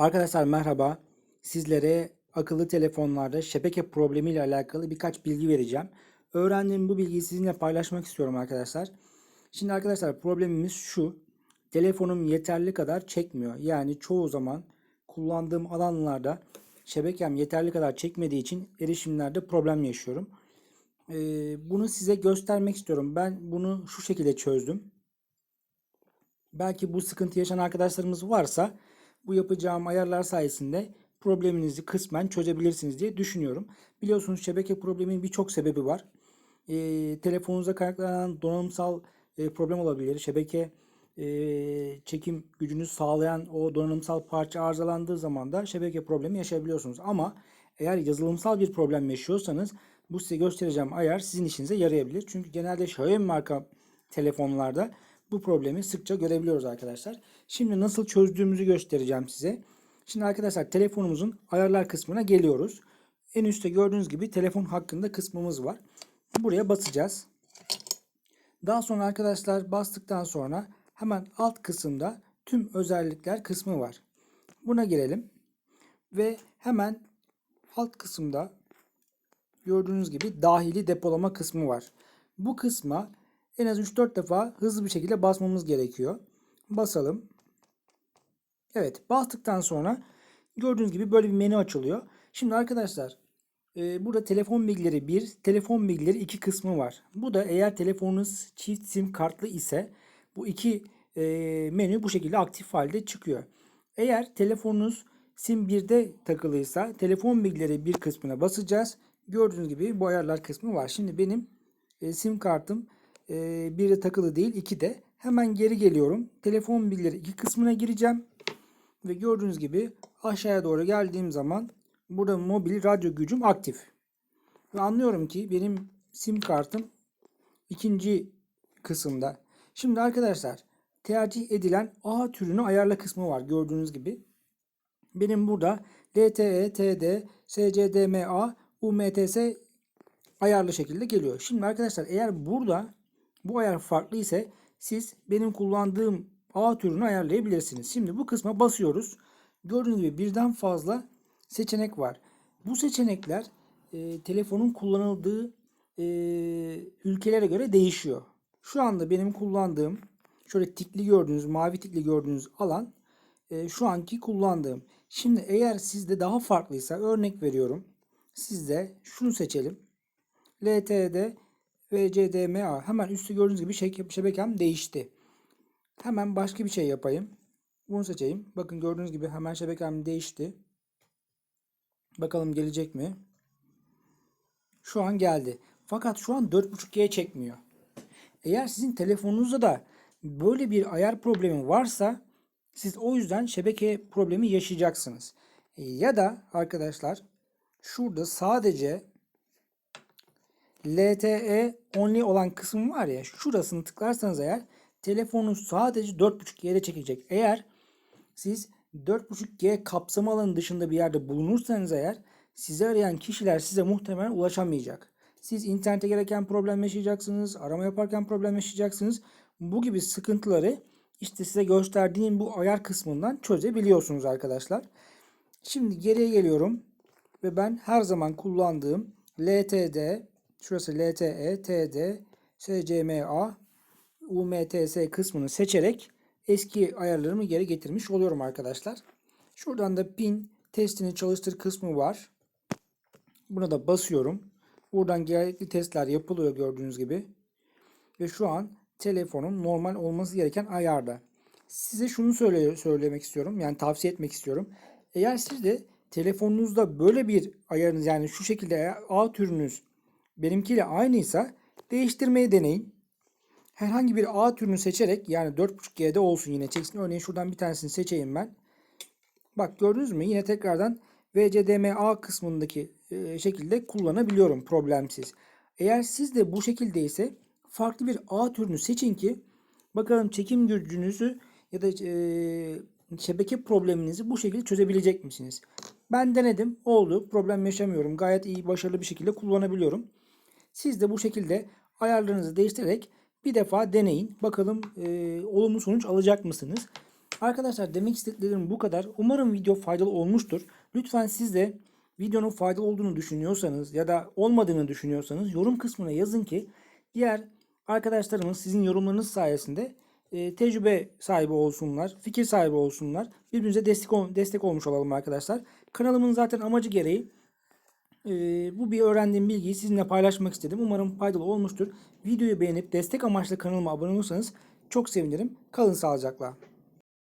Arkadaşlar merhaba. Sizlere akıllı telefonlarda şebeke problemiyle alakalı birkaç bilgi vereceğim. Öğrendiğim bu bilgiyi sizinle paylaşmak istiyorum arkadaşlar. Şimdi arkadaşlar problemimiz şu. Telefonum yeterli kadar çekmiyor. Yani çoğu zaman kullandığım alanlarda şebekem yeterli kadar çekmediği için erişimlerde problem yaşıyorum. Ee, bunu size göstermek istiyorum. Ben bunu şu şekilde çözdüm. Belki bu sıkıntı yaşayan arkadaşlarımız varsa bu yapacağım ayarlar sayesinde probleminizi kısmen çözebilirsiniz diye düşünüyorum. Biliyorsunuz şebeke probleminin birçok sebebi var. Ee, telefonunuza kaynaklanan donanımsal e, problem olabilir. Şebeke e, çekim gücünü sağlayan o donanımsal parça arızalandığı zaman da şebeke problemi yaşayabiliyorsunuz. Ama eğer yazılımsal bir problem yaşıyorsanız bu size göstereceğim ayar sizin işinize yarayabilir. Çünkü genelde Xiaomi marka telefonlarda bu problemi sıkça görebiliyoruz arkadaşlar. Şimdi nasıl çözdüğümüzü göstereceğim size. Şimdi arkadaşlar telefonumuzun ayarlar kısmına geliyoruz. En üstte gördüğünüz gibi telefon hakkında kısmımız var. Buraya basacağız. Daha sonra arkadaşlar bastıktan sonra hemen alt kısımda tüm özellikler kısmı var. Buna girelim. Ve hemen alt kısımda gördüğünüz gibi dahili depolama kısmı var. Bu kısma en az 3-4 defa hızlı bir şekilde basmamız gerekiyor. Basalım. Evet bastıktan sonra gördüğünüz gibi böyle bir menü açılıyor. Şimdi arkadaşlar e, burada telefon bilgileri 1, telefon bilgileri 2 kısmı var. Bu da eğer telefonunuz çift sim kartlı ise bu iki e, menü bu şekilde aktif halde çıkıyor. Eğer telefonunuz sim 1'de takılıysa telefon bilgileri bir kısmına basacağız. Gördüğünüz gibi bu ayarlar kısmı var. Şimdi benim e, sim kartım e, bir de takılı değil iki de. Hemen geri geliyorum. Telefon bilgileri iki kısmına gireceğim. Ve gördüğünüz gibi aşağıya doğru geldiğim zaman burada mobil radyo gücüm aktif. Ve anlıyorum ki benim sim kartım ikinci kısımda. Şimdi arkadaşlar tercih edilen A türünü ayarla kısmı var gördüğünüz gibi. Benim burada LTE, TD, SCDMA, UMTS ayarlı şekilde geliyor. Şimdi arkadaşlar eğer burada bu ayar farklı ise siz benim kullandığım A türünü ayarlayabilirsiniz. Şimdi bu kısma basıyoruz. Gördüğünüz gibi birden fazla seçenek var. Bu seçenekler e, telefonun kullanıldığı e, ülkelere göre değişiyor. Şu anda benim kullandığım şöyle tikli gördüğünüz, mavi tikli gördüğünüz alan e, şu anki kullandığım. Şimdi eğer sizde daha farklıysa örnek veriyorum. Sizde şunu seçelim. LTE'de VCDMA hemen üstü gördüğünüz gibi şebekem değişti. Hemen başka bir şey yapayım. Bunu seçeyim. Bakın gördüğünüz gibi hemen şebekem değişti. Bakalım gelecek mi? Şu an geldi. Fakat şu an 4.5G çekmiyor. Eğer sizin telefonunuzda da böyle bir ayar problemi varsa siz o yüzden şebeke problemi yaşayacaksınız. Ya da arkadaşlar şurada sadece LTE only olan kısım var ya şurasını tıklarsanız eğer telefonunuz sadece 4.5G'de çekecek. Eğer siz 4.5G kapsama alanı dışında bir yerde bulunursanız eğer sizi arayan kişiler size muhtemelen ulaşamayacak. Siz internete gereken problem yaşayacaksınız, arama yaparken problem yaşayacaksınız. Bu gibi sıkıntıları işte size gösterdiğim bu ayar kısmından çözebiliyorsunuz arkadaşlar. Şimdi geriye geliyorum ve ben her zaman kullandığım LTD, şurası LTE, TD, SCMA, UMTS kısmını seçerek eski ayarlarımı geri getirmiş oluyorum arkadaşlar. Şuradan da pin testini çalıştır kısmı var. Buna da basıyorum. Buradan gerekli testler yapılıyor gördüğünüz gibi. Ve şu an telefonun normal olması gereken ayarda. Size şunu söyle, söylemek istiyorum. Yani tavsiye etmek istiyorum. Eğer siz de telefonunuzda böyle bir ayarınız yani şu şekilde A türünüz benimkiyle aynıysa değiştirmeyi deneyin. Herhangi bir A türünü seçerek yani 4.5G'de olsun yine çeksin. Örneğin şuradan bir tanesini seçeyim ben. Bak gördünüz mü? Yine tekrardan VCDMA kısmındaki e, şekilde kullanabiliyorum problemsiz. Eğer siz de bu şekilde ise farklı bir A türünü seçin ki bakalım çekim gücünüzü ya da e, şebeke probleminizi bu şekilde çözebilecek misiniz? Ben denedim. Oldu. Problem yaşamıyorum. Gayet iyi, başarılı bir şekilde kullanabiliyorum. Siz de bu şekilde ayarlarınızı değiştirerek bir defa deneyin. Bakalım e, olumlu sonuç alacak mısınız? Arkadaşlar demek istediklerim bu kadar. Umarım video faydalı olmuştur. Lütfen siz de videonun faydalı olduğunu düşünüyorsanız ya da olmadığını düşünüyorsanız yorum kısmına yazın ki diğer arkadaşlarımız sizin yorumlarınız sayesinde e, tecrübe sahibi olsunlar, fikir sahibi olsunlar. Birbirimize destek ol- destek olmuş olalım arkadaşlar. Kanalımın zaten amacı gereği e, bu bir öğrendiğim bilgiyi sizinle paylaşmak istedim. Umarım faydalı olmuştur. Videoyu beğenip destek amaçlı kanalıma abone olursanız çok sevinirim. Kalın sağlıcakla.